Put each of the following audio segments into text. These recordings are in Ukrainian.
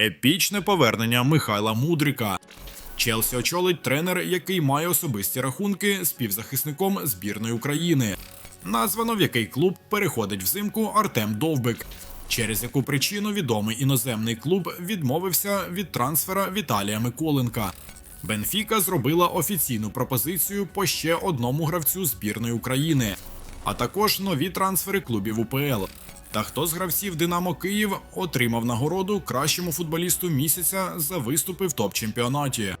Епічне повернення Михайла Мудрика. Челсі очолить тренер, який має особисті рахунки з півзахисником збірної України. Названо в який клуб переходить взимку Артем Довбик. Через яку причину відомий іноземний клуб відмовився від трансфера Віталія Миколенка. Бенфіка зробила офіційну пропозицію по ще одному гравцю збірної України, а також нові трансфери клубів УПЛ. Та хто з гравців Динамо Київ отримав нагороду кращому футболісту місяця за виступи в топ-чемпіонаті.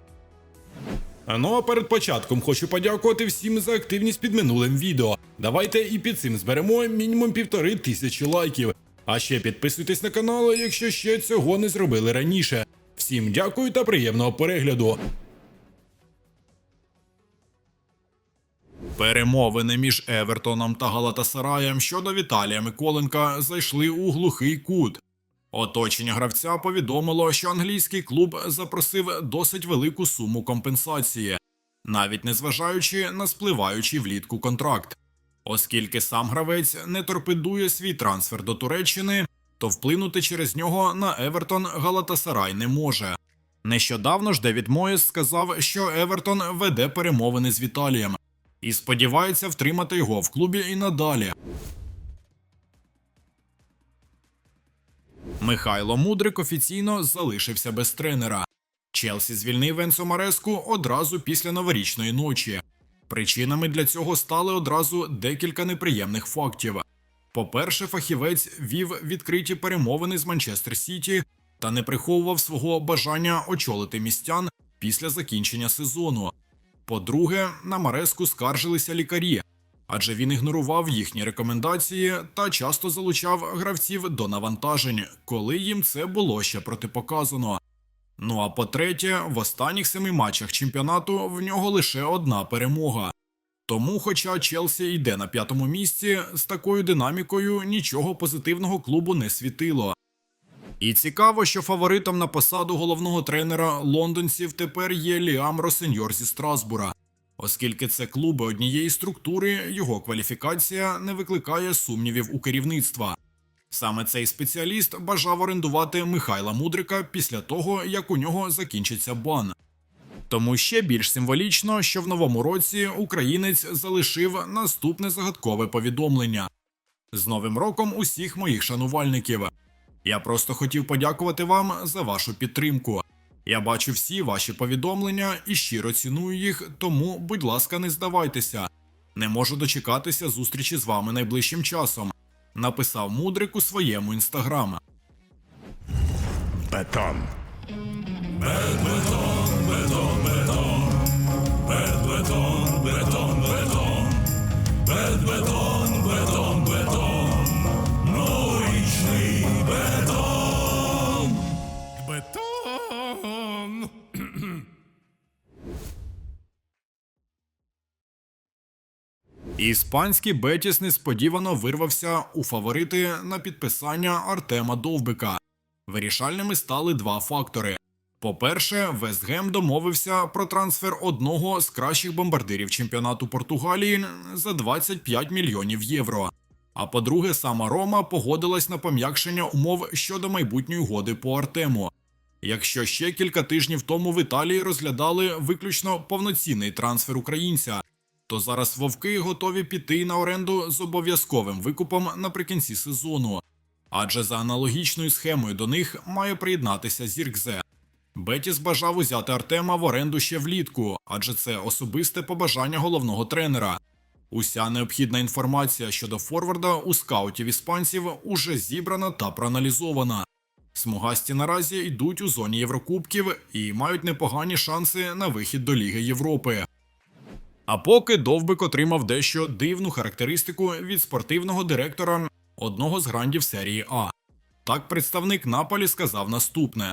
Ну а перед початком хочу подякувати всім за активність під минулим відео. Давайте і під цим зберемо мінімум півтори тисячі лайків. А ще підписуйтесь на канал, якщо ще цього не зробили раніше. Всім дякую та приємного перегляду. Перемовини між Евертоном та Галатасараєм щодо Віталія Миколенка зайшли у глухий кут. Оточення гравця повідомило, що англійський клуб запросив досить велику суму компенсації, навіть незважаючи на спливаючий влітку контракт. Оскільки сам гравець не торпедує свій трансфер до Туреччини, то вплинути через нього на Евертон Галатасарай не може. Нещодавно ж Девід Моєс сказав, що Евертон веде перемовини з Віталієм і сподівається втримати його в клубі і надалі. Михайло Мудрик офіційно залишився без тренера. Челсі звільнив Енсо Мареску одразу після новорічної ночі. Причинами для цього стали одразу декілька неприємних фактів. По-перше, фахівець вів відкриті перемовини з Манчестер Сіті та не приховував свого бажання очолити містян після закінчення сезону. По-друге, на Мареску скаржилися лікарі, адже він ігнорував їхні рекомендації та часто залучав гравців до навантажень, коли їм це було ще протипоказано. Ну а по-третє, в останніх семи матчах чемпіонату в нього лише одна перемога. Тому, хоча Челсі йде на п'ятому місці, з такою динамікою нічого позитивного клубу не світило. І цікаво, що фаворитом на посаду головного тренера лондонців тепер є Ліам Росеньор зі Страсбура. Оскільки це клуби однієї структури, його кваліфікація не викликає сумнівів у керівництва. Саме цей спеціаліст бажав орендувати Михайла Мудрика після того, як у нього закінчиться бан. Тому ще більш символічно, що в новому році українець залишив наступне загадкове повідомлення з Новим роком усіх моїх шанувальників. Я просто хотів подякувати вам за вашу підтримку. Я бачу всі ваші повідомлення і щиро ціную їх, тому, будь ласка, не здавайтеся. Не можу дочекатися зустрічі з вами найближчим часом. Написав Мудрик у своєму інстаграм. Бетон. Бетон. Іспанський Бетіс несподівано вирвався у фаворити на підписання Артема Довбика. Вирішальними стали два фактори. По-перше, Вестгем домовився про трансфер одного з кращих бомбардирів чемпіонату Португалії за 25 мільйонів євро. А по-друге, сама Рома погодилась на пом'якшення умов щодо майбутньої угоди по Артему. Якщо ще кілька тижнів тому в Італії розглядали виключно повноцінний трансфер українця, то зараз вовки готові піти на оренду з обов'язковим викупом наприкінці сезону. Адже за аналогічною схемою до них має приєднатися Зіркзе. Бетіс бажав узяти Артема в оренду ще влітку, адже це особисте побажання головного тренера. Уся необхідна інформація щодо Форварда у скаутів іспанців уже зібрана та проаналізована. Смугасті наразі йдуть у зоні Єврокубків і мають непогані шанси на вихід до Ліги Європи. А поки Довбик отримав дещо дивну характеристику від спортивного директора одного з грандів серії А. Так представник Наполі сказав наступне: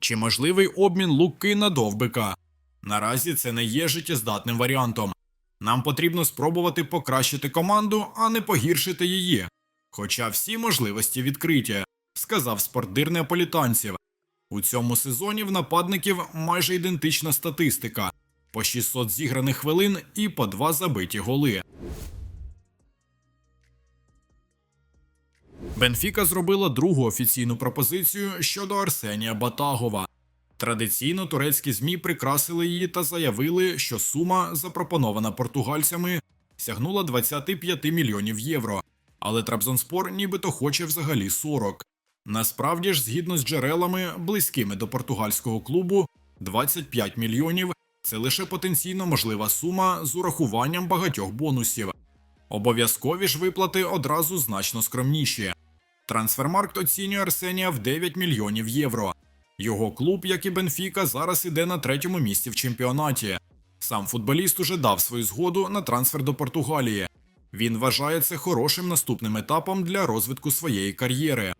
чи можливий обмін Луки на Довбика? Наразі це не є життєздатним варіантом. Нам потрібно спробувати покращити команду, а не погіршити її. Хоча всі можливості відкриті, сказав спортдир неаполітанців. У цьому сезоні в нападників майже ідентична статистика по 600 зіграних хвилин і по 2 забиті голи. Бенфіка зробила другу офіційну пропозицію щодо Арсенія Батагова. Традиційно турецькі ЗМІ прикрасили її та заявили, що сума, запропонована португальцями, сягнула 25 мільйонів євро. Але Трабзонспор нібито хоче взагалі 40. Насправді ж, згідно з джерелами, близькими до португальського клубу, 25 мільйонів це лише потенційно можлива сума з урахуванням багатьох бонусів. Обов'язкові ж виплати одразу значно скромніші. Трансфермаркт оцінює Арсенія в 9 мільйонів євро. Його клуб, як і Бенфіка, зараз іде на третьому місці в чемпіонаті. Сам футболіст уже дав свою згоду на трансфер до Португалії. Він вважає це хорошим наступним етапом для розвитку своєї кар'єри.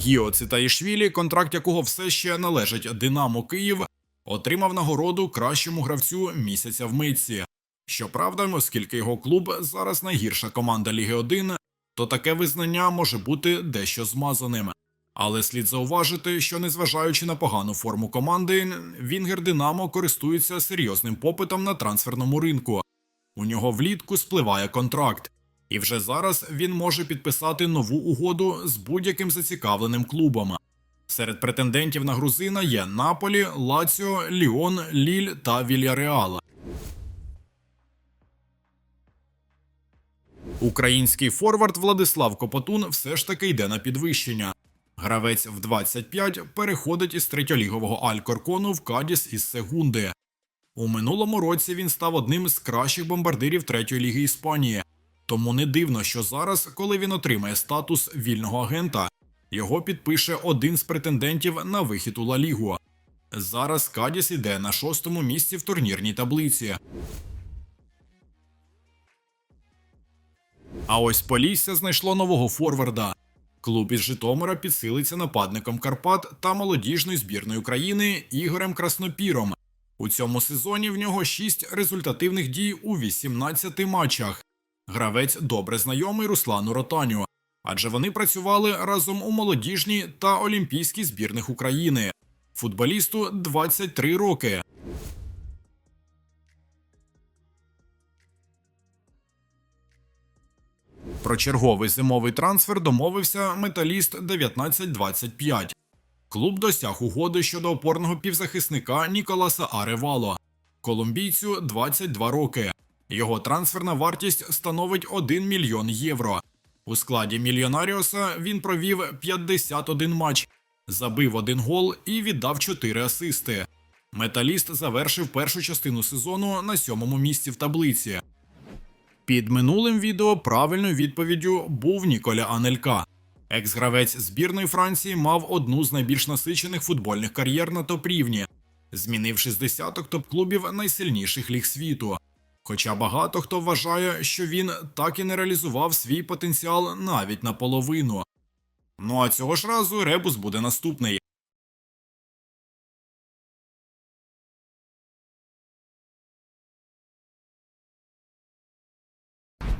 Гіо Цитаїшвілі, контракт якого все ще належить Динамо Київ, отримав нагороду кращому гравцю місяця в митці. Щоправда, оскільки його клуб зараз найгірша команда Ліги 1, то таке визнання може бути дещо змазаним. Але слід зауважити, що незважаючи на погану форму команди, Вінгер Динамо користується серйозним попитом на трансферному ринку. У нього влітку спливає контракт, і вже зараз він може підписати нову угоду з будь-яким зацікавленим клубом. Серед претендентів на грузина є Наполі, Лаціо, Ліон, Ліль та Вільяреал. Український форвард Владислав Копотун все ж таки йде на підвищення. Гравець в 25 переходить із третьолігового Алькоркону в Кадіс із Сегунди. У минулому році він став одним з кращих бомбардирів третьої ліги Іспанії. Тому не дивно, що зараз, коли він отримає статус вільного агента, його підпише один з претендентів на вихід у Ла Лігу. Зараз Кадіс іде на шостому місці в турнірній таблиці. А ось Полісся знайшло нового форварда. Клуб із Житомира підсилиться нападником Карпат та молодіжної збірної України Ігорем Краснопіром. У цьому сезоні в нього 6 результативних дій у 18 матчах. Гравець добре знайомий Руслану Ротаню, адже вони працювали разом у молодіжній та олімпійській збірних України. Футболісту 23 роки. Про черговий зимовий трансфер домовився металіст 1925. Клуб досяг угоди щодо опорного півзахисника Ніколаса Аревало. Колумбійцю 22 роки. Його трансферна вартість становить 1 мільйон євро. У складі Мільйонаріоса він провів 51 матч, забив один гол і віддав 4 асисти. Металіст завершив першу частину сезону на сьомому місці в таблиці. Під минулим відео правильною відповіддю був Ніколя Анелька. Екс-гравець збірної Франції мав одну з найбільш насичених футбольних кар'єр на топ-рівні, змінивши з десяток топ-клубів найсильніших ліг світу. Хоча багато хто вважає, що він так і не реалізував свій потенціал навіть наполовину. Ну а цього ж разу ребус буде наступний.